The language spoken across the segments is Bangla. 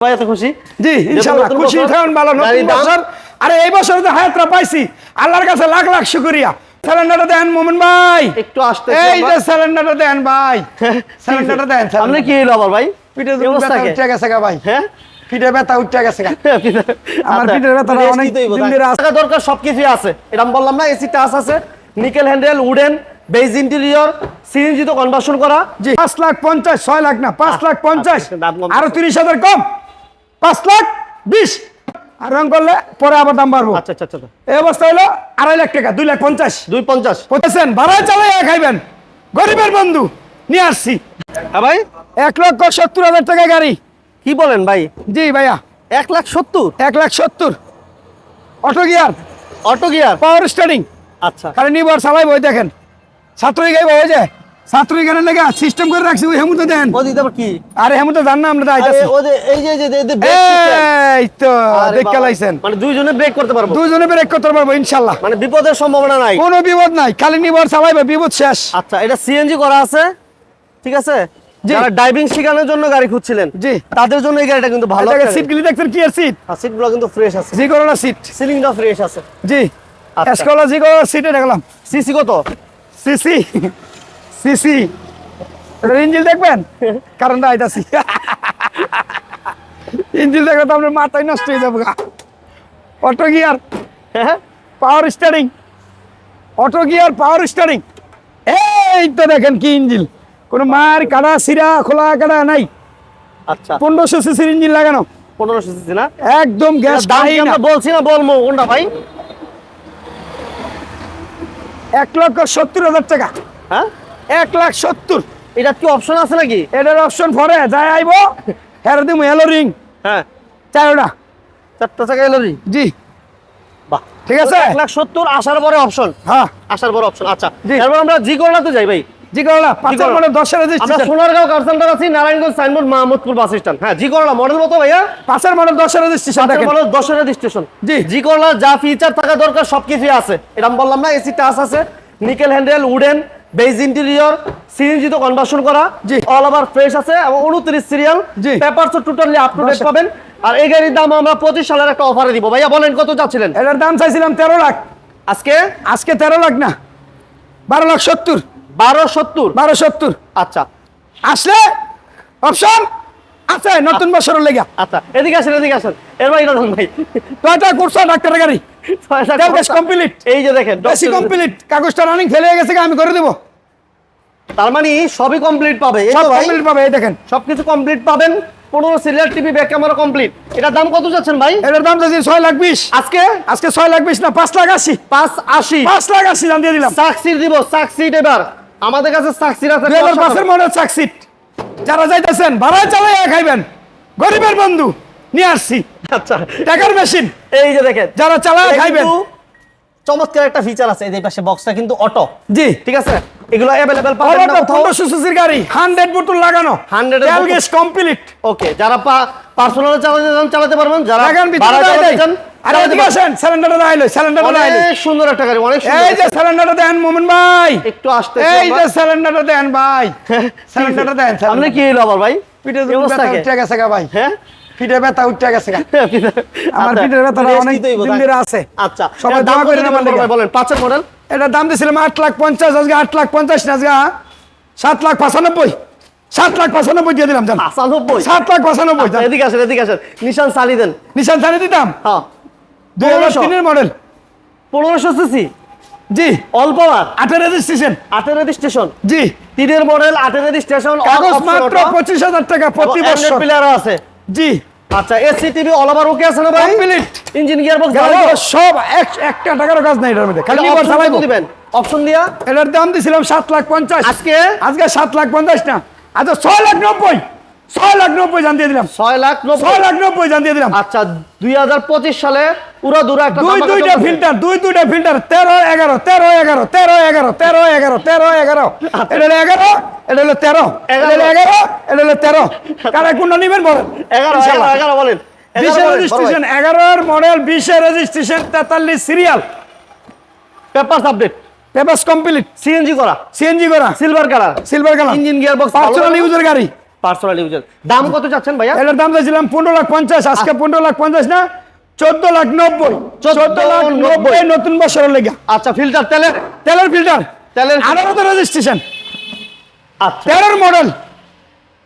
এত খুশি? জি ইনশাল্লাহ নতুন খুশি থাকুন ভালো নতুন বছর। আরে এই বছর তো হায়াতরা পাইছি। আল্লাহর কাছে লাখ লাখ শুকরিয়া। দেন মোমেন ভাই। একটু আসতে এই যে দেন ভাই। দেন আপনি কি হলো আবার ভাই? পিঠে ব্যথা উঠে গেছে গা ভাই। হ্যাঁ? পিঠে ব্যথা উঠে গেছে গা। আমার আচ্ছা, পিঠের ব্যথাটা অনেক দিন। টাকা দরকার সবকিছুই আছে। এটা আমি বললাম না এসি টাচ আছে nickel handle wooden base interior CNG তো কনভার্সন করা। জি। পাঁচ লাখ পঞ্চাশ ছয় লাখ না পাঁচ লাখ পঞ্চাশ। আচ্ছা। আরও তিরিশ হাজার কম। পাঁচ লাখ বিশ। আর রং করলে পরে আবার দাম বাড়বো। আচ্ছা আচ্ছা আচ্ছা। এই অবস্থা হলো আড়াই লাখ টাকা দুই লাখ পঞ্চাশ। দুই পঞ্চাশ। পঁচাশেন ভাড়ায় চালাই খাইবেন। গরিবের বন্ধু নিয়ে আসছি। হ্যাঁ ভাই? এক লক্ষ সত্তর হাজার টাকা গাড়ি। কি বলেন ভাই? জি ভাইয়া। এক লাখ সত্তর? এক লাখ সত্তর। Auto gear. Auto gear? Power steering আচ্ছা। খালি নিবার চালাই বই দেখেন। ছাত্রই গাইব হয়ে যায় ছাত্রই গানের লেগে সিস্টেম করে রাখছি ওই হেমুতে দেন। ও আবার কি? আরে হেমুতে জান না আমরা আইতাছি ও এই যে যে এই যে brake system। এই তো আরে লাইছেন মানে দুইজনে ব্রেক করতে পারব। ব্রেক করতে মানে বিপদের সম্ভাবনা নাই। কোনো বিপদ নাই খালি নিবার চালাইবে বিপদ শেষ। আচ্ছা এটা সিএনজি করা আছে ঠিক আছে। যারা ড্রাইভিং শেখানোর জন্য গাড়ি খুঁজছিলেন জি। তাদের জন্য এই গাড়িটা কিন্তু ভালো সিট গুলি দেখছেন কি এর সিট সিটগুলো কিন্তু ফ্রেশ আছে। জি করোনা সিট সিলিংটা ফ্রেশ আছে। জি। আচ্ছা। এসকলা জি করোনা সিটে দেখলাম। সিসি কত? CC CC. ইঞ্জিল দেখবেন? কারণটা আইতাছি। ইঞ্জিল দেখলে তো আপনার মাথায় নষ্ট হয়ে যাব অটো গিয়ার। হ্যাঁ? Power steering auto gear power steering এই তো দেখেন কি ইঞ্জিল। কোনো মার কাটা সিরা খোলা কাটা নাই। আচ্ছা। পনেরোশো সিসির ইঞ্জিন লাগানো। পনেরোশো সিসি না? একদম গ্যাস আমরা বলছি না বলব? কোনটা ভাই? এক লক্ষ সত্তর হাজার টাকা। হ্যাঁ? এক লাখ সত্তর। এটা কি অপশন আছে নাকি? এটার অপশন পরে যাই আইব। হেরে দিব হেলো রিং হ্যাঁ। চারোটা। চারটা চাকা এলোরি জি। বাহ। ঠিক আছে? এক লাখ সত্তর আসার পরে অপশন হ্যাঁ। আসার পরে অপশন আচ্ছা। জি। এরপর আমরা জি করলাতে যাই ভাই। জি করলা পাঁচের করলা? মডেল দশের আমরা সোনারগাঁও কার সেন্টার আছি Narayanganj signboard Mahmudpur bus stand হ্যাঁ জি করলা মডেল কত ভাইয়া। পাঁচের মডেল দশের রেজিস্ট্রেশন দেখেন। মডেল দশের রেজিস্ট্রেশন জি। জি করলা যা ফিচার থাকা দরকার সবকিছুই আছে। এটা আমি বললাম না এসি টাচ আছে nickel handle wooden base interior CNG তো কনভার্সন করা জি। অল ওভার ফ্রেশ আছে এবং উনত্রিশ serial G. Papers totally up to date পাবেন। আর এই গাড়ির দাম আমরা পঁচিশ সালের একটা অফারে দিব। ভাইয়া বলেন কত চাচ্ছিলেন এটার দাম চাইছিলাম তেরো লাখ। আজকে? আজকে তেরো লাখ না। বারো লাখ সত্তর। বারো সত্তর? বারো সত্তর। আচ্ছা। আসলে অপশন আছে নতুন বছরের লেগা। আচ্ছা এদিকে আসেন এদিকে আসেন। এর ভাই রতন ভাই। টয়টা করছ ডাক্তারের গাড়ি? কমপ্লিট এই যে দেখেন বেশি কমপ্লিট কাগজটা রানিং ফেলে গেছে আমি করে দেবো। তার মানে সবই কমপ্লিট পাবে। সব কমপ্লিট পাবে এই দেখেন। সবকিছু কমপ্লিট পাবেন। পনেরো serial TV back camera complete এটার দাম কত যাচ্ছেন ভাই? এটার দাম চাইছি ছয় লাখ বিশ। আজকে? আজকে ছয় লাখ বিশ না পাঁচ লাখ আশি। পাঁচ আশি। পাঁচ লাখ আশি দাম দিয়ে দিলাম। সাকসির দিব সাকসিট এবার। আমাদের কাছে আছে মডেল সাকসিট যারা যাইতেছেন ভাড়ায় চালাই খাইবেন। গরিবের বন্ধু নিয়ে আসছি। আচ্ছা। টাকার মেশিন এই যে দেখেন। যারা চালায় খাইবেন। চমৎকার একটা ফিচার আছে। এই পাশে বক্সটা কিন্তু অটো জি। ঠিক আছে? এগুলো অ্যাভেলেবেল পাবেন না কোথাও। পনেরোশো সিসির গাড়ি হান্ড্রেড বোতল লাগানো। 100 এর তেল গ্যাস কমপ্লিট ওকে যারা পার্সোনাল চালাতে চান চালাতে পারবেন। যারা লাগান ভাড়া চালাতে চান আরে এদিকে আসেন সিলিন্ডারটা দাইলো সিলিন্ডারটা দাইলো অনেক সুন্দর একটা গাড়ি অনেক সুন্দর এই যে সিলিন্ডারটা দেন মোমেন ভাই। একটু আসতে এই যে সিলিন্ডারটা দেন ভাই। সিলিন্ডারটা দেন আপনি কি হলো আবার ভাই? উঠে গেছে গা ভাই। হ্যাঁ? পিঠে ব্যথা উঠে গেছে আমার আচ্ছা, পিঠের rest অনেক দিন ধরে আছে। আচ্ছা সবাই দাম করে বলেন পাঁচের মডেল এটার দাম দিয়েছিলাম আট লাখ পঞ্চাশ আজকে আট লাখ পঞ্চাশ না আজকে? সাত লাখ পঁচানব্বই। সাত লাখ পঁচানব্বই দিয়ে দিলাম জান। আসানব্বই সাত লাখ পঁচানব্বই এদিকে আসেন এদিকে আসেন। নিশান চালি দেন। নিশান জানি দিতাম? হ্যাঁ। দুই হাজার। তিনের মডেল পনেরোশো সিসি? জি। অল পাওয়ার? আটের রেজিস্ট্রেশন আটের রেজিস্ট্রেশন জি। তিনের মডেল আটের রেজিস্ট্রেশন কাগজ মাত্র পঁচিশ হাজার টাকা প্রতি বছর। প্লেয়ারও আছে। জি। আচ্ছা AC TV all over okay আছে না ভাই? কমপ্লিট ইঞ্জিন গিয়ার বক্স সব এক- একটা টাকারও কাজ নাই এটার মধ্যে। খালি দিবেন। অপশন দিয়া? এটার দাম দিছিলাম সাত লাখ পঞ্চাশ। আজকে? আজকে সাত লাখ পঞ্চাশ না। আচ্ছা ছয় লাখ নব্বই। ছয় লাখ নব্বই জান দিয়ে দিলাম। ছয় লাখ ছয় লাখ নব্বই জান দিয়ে দিলাম। আচ্ছা দুই হাজার পঁচিশ সালে উড়া দুরা দুই দুইটা। ফিল্টার দুই দুইটা ফিল্টার তেরো এগারো তেরো এগারো তেরো এগারো তেরো এগারো তেরো এগারো। এটা হলো এগারো এটা হলো তেরো এটা হলো এগারো। এটা হলো তেরো। কারা কোনটা নিবেন বলেন? এগারো এগারো ইনশাল্লাহ। এগারো বলেন। এগারো বিশের বলেন, রেজিস্ট্রেশন এগারোর মডেল বিশের রেজিস্ট্রেশন তেতাল্লিশ serial papers update papers complete CNG করা। সিএনজি করা। Silver colour silver colour engine gear box personal ইউজের গাড়ি। পার্সোনাল ইউজার দাম কত চাচ্ছেন ভাইয়া? এটার দাম চাইছিলাম পনেরো লাখ পঞ্চাশ আজকে পনেরো লাখ পঞ্চাশ না? চোদ্দ লাখ নব্বই। চোদ্দ লাখ নব্বই। নতুন বছরের লেগে। আচ্ছা ফিল্টার তেলের তেলের ফিল্টার তেলের আঠারোতে রেজিস্ট্রেশন তেরোর মডেল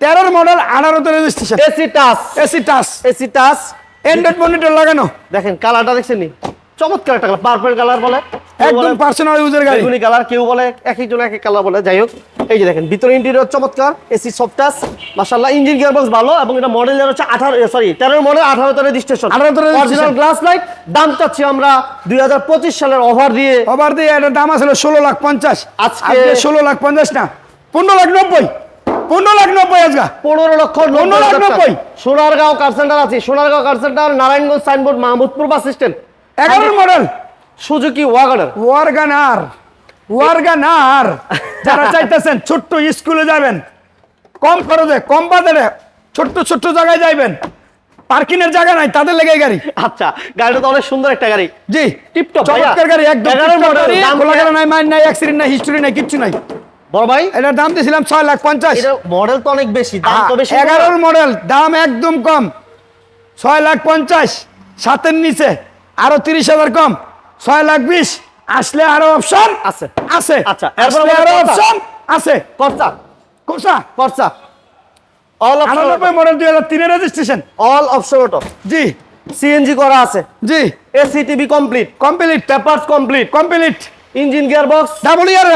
তেরোর মডেল আঠারোতে registration AC touch AC touch AC touch android monitor লাগানো। দেখেন কালারটা দেখছেন নি? চমৎকার একটা কালার পার্পল কালার বলে একদম পার্সোনাল ইউজার গাড়ি। বেগুনি কালার কেউ বলে এক একজন এক এক কালার বলে। যাই হোক এই যে দেখেন ভিতরে ইন্টেরিয়র চমৎকার এসি সফট টাচ মাশাআল্লাহ ইঞ্জিন গিয়ারবক্স ভালো এবং এটা মডেল হচ্ছে আঠারো সরি তেরো মডেল আঠারোতে রেজিস্ট্রেশন 18 তে। অরিজিনাল গ্লাস লাইট দাম চাচ্ছি আমরা দুই হাজার পঁচিশ সালের অফার দিয়ে। ওভার দিয়ে এটার দাম আসলে ষোলো লাখ পঞ্চাশ। আজকে- আজকে ষোলো লাখ পঞ্চাশ না পনেরো লাখ নব্বই। পনেরো লাখ নব্বই আজকে পনেরো লক্ষ পনেরো লাখ নব্বই। সোনারগাঁও কার সেন্টার আছে Sonargaon car center Narayanganj signboard Mahmudpur bus stand এগারোর model Suzuki WagonR. WagonR WagonR. যারা চাইতেছেন ছোট্ট স্কুলে যাবেন কম খরচে কম বাজারে ছোট্ট ছোট্ট জায়গায় যাইবেন পার্কিং এর জায়গা নাই তাদের লেগে গাড়ি। আচ্ছা গাড়িটা তো অনেক সুন্দর একটা গাড়ি। জি টিপটপ চমৎকার গাড়ি একদম এগারো মডেল গাড়ি, নাই মাইন নাই অ্যাক্সিডেন্ট নাই হিস্টোরি নাই কিচ্ছু নাই। বড় ভাই। এটার দাম দিয়েছিলাম ছয় লাখ পঞ্চাশ। মডেল তো অনেক বেশি দাম তো বেশি। এগারোর মডেল দাম একদম কম। ছয় লাখ পঞ্চাশ সাতের নিচে। আরও তিরিশ হাজার কম। ছয় লাখ বিশ আসলে আরও অপশন আছে। আছে। আচ্ছা, এরপর আসলে আমাদের আরও অপশন আছে। খরচা কোসা খরচা অল অপশন আটানব্বই মডেল দুই হাজার তিনের রেজিস্ট্রেশন অল অপশন অটো জি। সিএনজি করা আছে। জি। AC TV complete complete papers complete complete engine gear box double year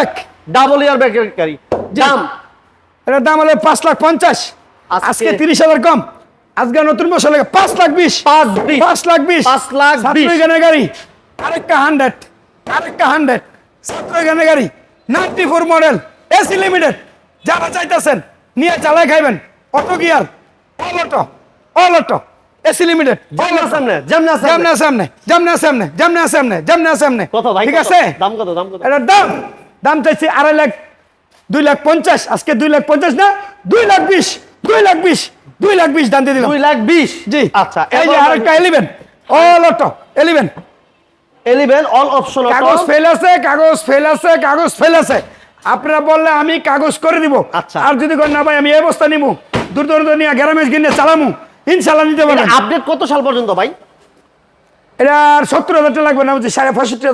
double year ব্যাকের গাড়ি জি। দাম এটার দাম হলো পাঁচ লাখ পঞ্চাশ। আজকে তিরিশ হাজার কম। আজকে নতুন বছর লাগে পাঁচ লাখ বিশ। পাঁচ বিশ। পাঁচ লাখ বিশ। পাঁচ লাখ বিশ। ছাত্রীগানের গাড়ি। আরেকটা হান্ড্রেড। আরেকটা হান্ড্রেড। ছাত্রীগানের গাড়ি। Ninety four model. AC limited. যারা চাইতেছেন নিয়ে চালাই খাইবেন। Auto gear. All auto. All auto. AC limited. Jamuna সামনে জামনা সামনে। জামনা সামনে জামনা সামনে জামনা সামনে জামনা সামনে। কত ভাই ঠিক আছে? দাম কত দাম কত? এটার দাম। দাম চাইছি আড়াই লাখ দুই লাখ পঞ্চাশ। আজকে দুই লাখ পঞ্চাশ না? দুই লাখ বিশ। দুই লাখ বিশ। দুই লাখ বিশ দাম দিয়ে দিলাম। দুই লাখ বিশ? জি। আচ্ছা এই যে আরেকটা eleven all auto eleven eleven all option কাগজ ফেল আছে কাগজ ফেল আছে কাগজ ফেল আছে। আপনারা বললে আমি কাগজ করে দিব। আচ্ছা। আর যদি না ভাই আমি এই অবস্থা নিব দূর দূরান্ত নিয়ে গ্যারামেজ কিনে চালামু। ইনশাল্লাহ নিতে পারবেন। আপডেট কত সাল পর্যন্ত ভাই? এটা সত্তর হাজার টাকা লাগবে না সাড়ে পঁয়ষট্টি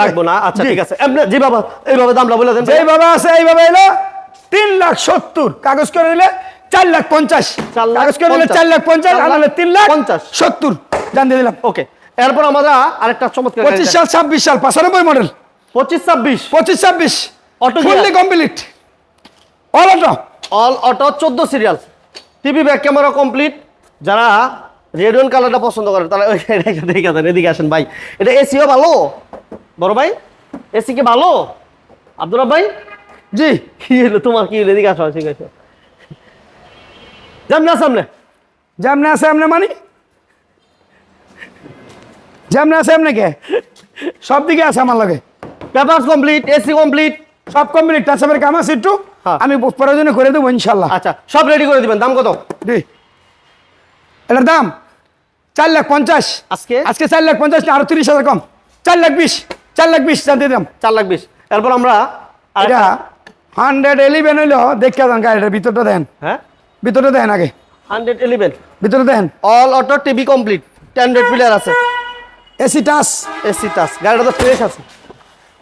লাগবে না? আচ্ছা ঠিক আছে। এমনি যেভাবে এইভাবে দামটা বলে দেন যেই বাবা আছে এইভাবে এলো। তিন লাখ সত্তর। কাগজ করে দিলে চার লাখ পঞ্চাশ। কাগজ করে দিলে চার লাখ পঞ্চাশ লাখ তিন লাখ পঞ্চাশ। সত্তর। জান দিয়ে দিলাম। ওকে এরপর আমরা আরেকটা চমৎকার পঁচিশ সাল ছাব্বিশ সাল পাঁচানব্বই মডেল। পঁচিশ ছাব্বিশ। পঁচিশ ছাব্বিশ। gear। Fully complete all auto all auto চোদ্দ serial TV back camera complete যারা রেড ওয়ান কালারটা পছন্দ করে তারা দেখে দেন এদিকে আসেন ভাই। এটা এসিও ভালো? বড় ভাই এসি কি ভালো? আব্দুর রাব ভাই? জি। কি হলো তোমার কি হলো? এদিকে আসো ঠিক আছে যান না সামনে। যেমনে আছে এমনি মানি? যেমনে আছে এমনি কে? সব দিকে আছে আমার লগে। পেপারস কমপ্লিট এসি কমপ্লিট সব কমপ্লিট টাচাপের কাম আছে একটু? হ্যাঁ। আমি প্রয়োজনে করে দেবো ইনশাল্লাহ। আচ্ছা সব রেডি করে দিবেন দাম কত? জি এটার দাম? চার লাখ পঞ্চাশ। আজকে? আজকে চার লাখ পঞ্চাশ আরও তিরিশ হাজার কম। চার লাখ বিশ চার লাখ বিশ জানতে দিলাম। চার লাখ বিশ। এরপর আমরা এটা হান্ড্রেড এলিভেন হইল দেখে যান গাড়িটার ভিতরটা দেন। হ্যাঁ? ভিতরটা দেন আগে। Hundred eleven. ভিতরে দেন all auto TV complete standard player আছে। এসি টাস এসি টাস গাড়িটা তো ফ্রেশ আছে।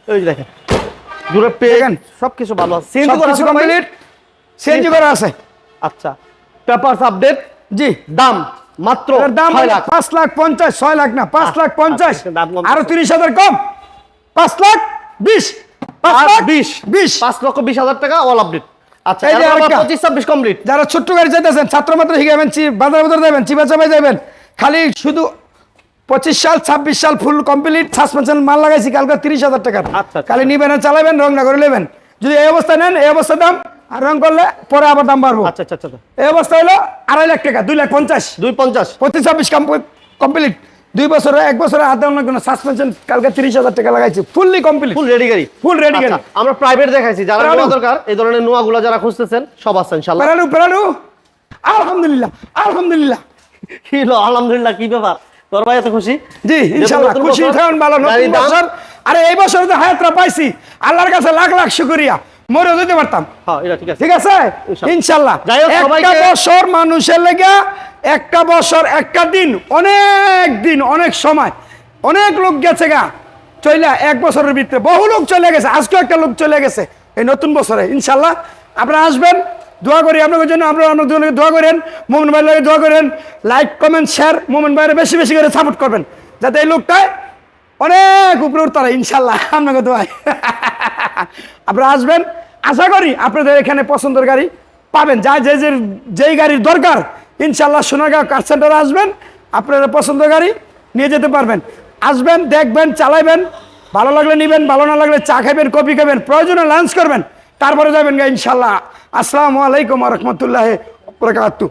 ওই যে দেখেন। দূরে পেয়ে দেখেন। সব কিছু ভালো আছে। সব করা আছে কমপ্লিট সিএনজি করা আছে। আচ্ছা। পেপারস আপডেট জি। দাম? মাত্র দাম লাখ। পাঁচ লাখ পঞ্চাশ ছয় লাখ না পাঁচ আচ্ছা, লাখ পঞ্চাশ। আচ্ছা, আরও তিরিশ হাজার কম। পাঁচ লাখ বিশ। পাঁচ লাখ বিশ। বিশ। পাঁচ লক্ষ বিশ হাজার টাকা অল আপডেট আচ্ছা। পঁচিশ ছাব্বিশ কমপ্লিট যারা ছোট্ট গাড়ি চাইতেছেন ছাত্র মাত্র শিখাবেন বাজার বাজার দেবেন চিপা চাপাই দেবেন খালি শুধু পঁচিশ সাল ছাব্বিশ সাল ফুল কমপ্লিট সাসপেনশন মাল লাগাইছি কালকে তিরিশ হাজার টাকার। আচ্ছা, আচ্ছা। খালি নিবেন চালাবেন রং না করে নেবেন। যদি এই অবস্থা নেন এই অবস্থা দাম আর রং করলে পরে আবার দাম বাড়বো। আচ্ছা আচ্ছা আচ্ছা এই অবস্থা হলো আড়াই লাখ টাকা দুই লাখ পঞ্চাশ। দুই পঞ্চাশ। পঁচিশ ছাব্বিশ কমপ্লিট দুই বছরে এক বছরে হাতে অন্য কোনো সাসপেনশন কালকে তিরিশ হাজার টাকা লাগাইছি। ফুললি কমপ্লিট ফুল রেডি গাড়ি। ফুল রেডি গাড়ি। আচ্ছা, আমরা প্রাইভেট দেখাইছি যারা। দরকার এই ধরনের নোয়াগুলো যারা খুঁজতেছেন সব আছে ইনশাল্লাহ পেরালু পেরালু আলহামদুলিল্লাহ আলহামদুলিল্লাহ। কি হলো আলহামদুলিল্লাহ কি ব্যাপার? তোর ভাই এত খুশি? জি ইনশাআল্লাহ খুশি থাকুন ভালো নতুন বছর। আরে এই বছর তো হায়াতরা পাইছি। আল্লাহর কাছে লাখ লাখ শুকরিয়া। মরেও যেতে পারতাম। হ্যাঁ ঠিক আছে। ইনশাল্লাহ। একটা বছর মানুষের লেগে একটা বছর একটা দিন অনেক দিন অনেক সময় অনেক লোক গেছে গা। চলে এক বছরের ভিতরে বহু লোক চলে গেছে আজকেও একটা লোক চলে গেছে এই নতুন বছরে ইনশাল্লাহ। আপনারা আসবেন দোয়া করি আপনাদের জন্য আপনারা জন্য দোয়া করেন মোমন ভাইয়ের লাগে দোয়া করেন লাইক কমেন্ট শেয়ার মোমন ভাইয়ের বেশি বেশি করে সাপোর্ট করবেন যাতে এই লোকটায় অনেক উপরে উঠতারা ইনশাল্লাহ। আপনাকে দোয়াই আপনারা আসবেন আশা করি আপনাদের এখানে পছন্দের গাড়ি পাবেন। যা যে যে যেই গাড়ির দরকার ইনশাল্লাহ সোনারগাঁও কার সেন্টারে আসবেন, আপনারা পছন্দের গাড়ি নিয়ে যেতে পারবেন। আসবেন, দেখবেন, চালাবেন, ভালো লাগলে নেবেন, ভালো না লাগলে চা খাবেন কপি খাবেন, প্রয়োজনে লাঞ্চ করবেন, তারপরে যাবেন গা ইনশাল্লাহ আসসালামু আলাইকুম রহমতুল্লাহ বরকাতু